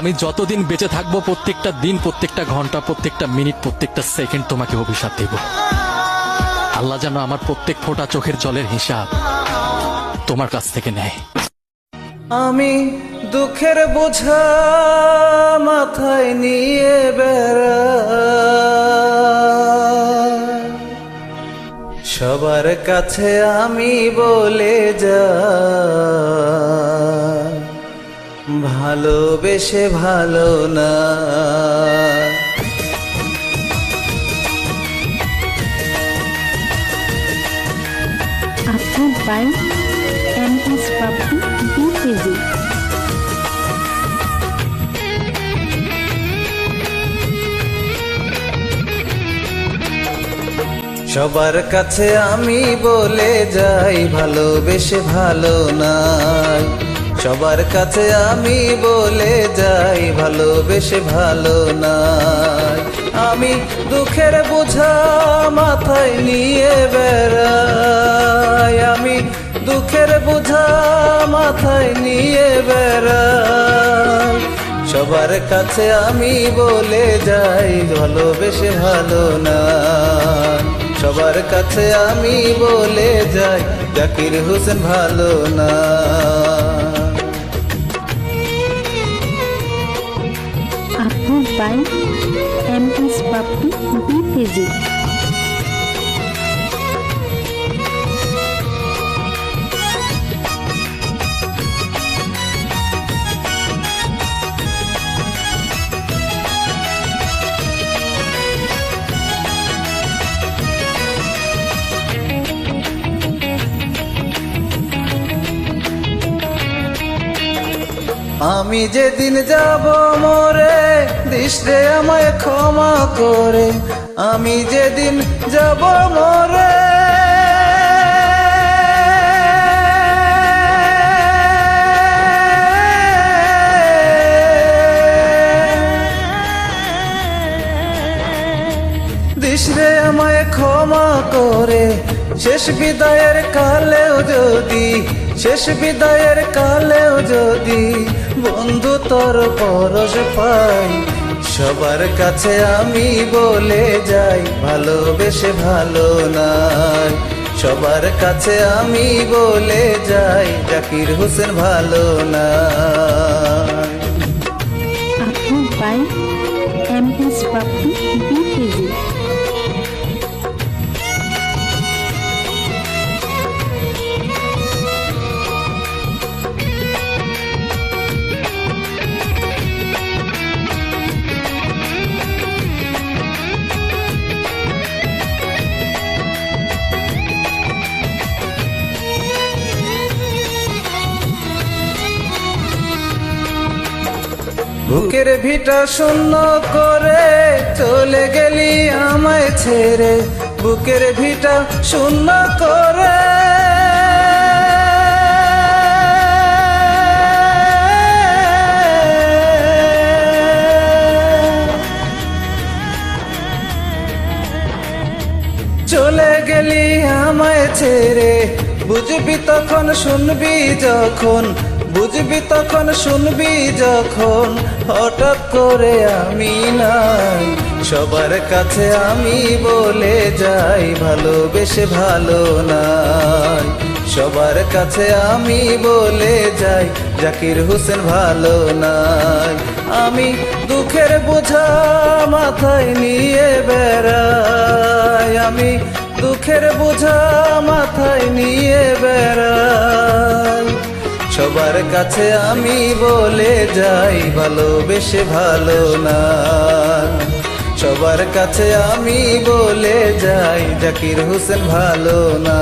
আমি যতদিন বেঁচে থাকব, প্রত্যেকটা দিন, প্রত্যেকটা ঘণ্টা, প্রত্যেকটা মিনিট, প্রত্যেকটা সেকেন্ড তোমাকে অভিশাপ দেব। আল্লাহ যেন আমার প্রত্যেক ফোঁটা চোখের জলের হিসাব তোমার কাছ থেকে নেয়। আমি দুঃখের বোঝা মাথায় নিয়ে বেড়া সবার কাছে আমি বলে যা ভালোবেসে ভালো না। BKG. সবার কাছে আমি বলে যাই ভালোবেসে ভালো নাই সবার কাছে আমি বলে যাই, ভালোবেসে ভালো নাই। আমি দুঃখের বোঝা মাথায় নিয়ে বেড়াই। আমি দুঃখের বোঝা মাথায় নিয়ে বেড়াই। সবার কাছে আমি বলে যাই, ভালোবেসে ভালো না সবার কাছে আমি বলে যাই, জাকির হোসেন ভালো না Approved by M.S. Papu BKG. আমি যেদিন যাব মরে, দৃষ্টে আমায় ক্ষমা করে। আমি যেদিন যাব মরে। দিশরে আমায় ক্ষমা করে। শেষ বিদায়ের কালেও যদি, শেষ বিদায়ের কালেও যদি বন্ধু তোর পরশ পাই সবার কাছে আমি বলে যাই, ভালোবেসে ভালো নাই সবার কাছে আমি বলে যাই, জাকির হোসেন ভালো না পাই. Papu BKG. বুকের ভিটা শূন্য করে চলে গেলি আমায় ছেড়ে। বুকের ভিটা শূন্য করে। চলে গেলি আমায় ছেড়ে। বুঝবি তখন, শুনবি যখন। বুঝবি তখন শুনবি যখন হঠাৎ করে আমি নাই সবার কাছে আমি বলে যাই, ভালোবেসে ভালো নাই। সবার কাছে আমি বলে যাই, জাকির হোসেন ভালো নাই। আমি দুঃখের বোঝা মাথায় নিয়ে বেড়াই। আমি দুঃখের বোঝা মাথায় নিয়ে বেড়াই। সবার কাছে আমি বলে যাই, ভালোবেসে ভালো না। সবার কাছে আমি বলে যাই, জাকির হোসেন ভালো না।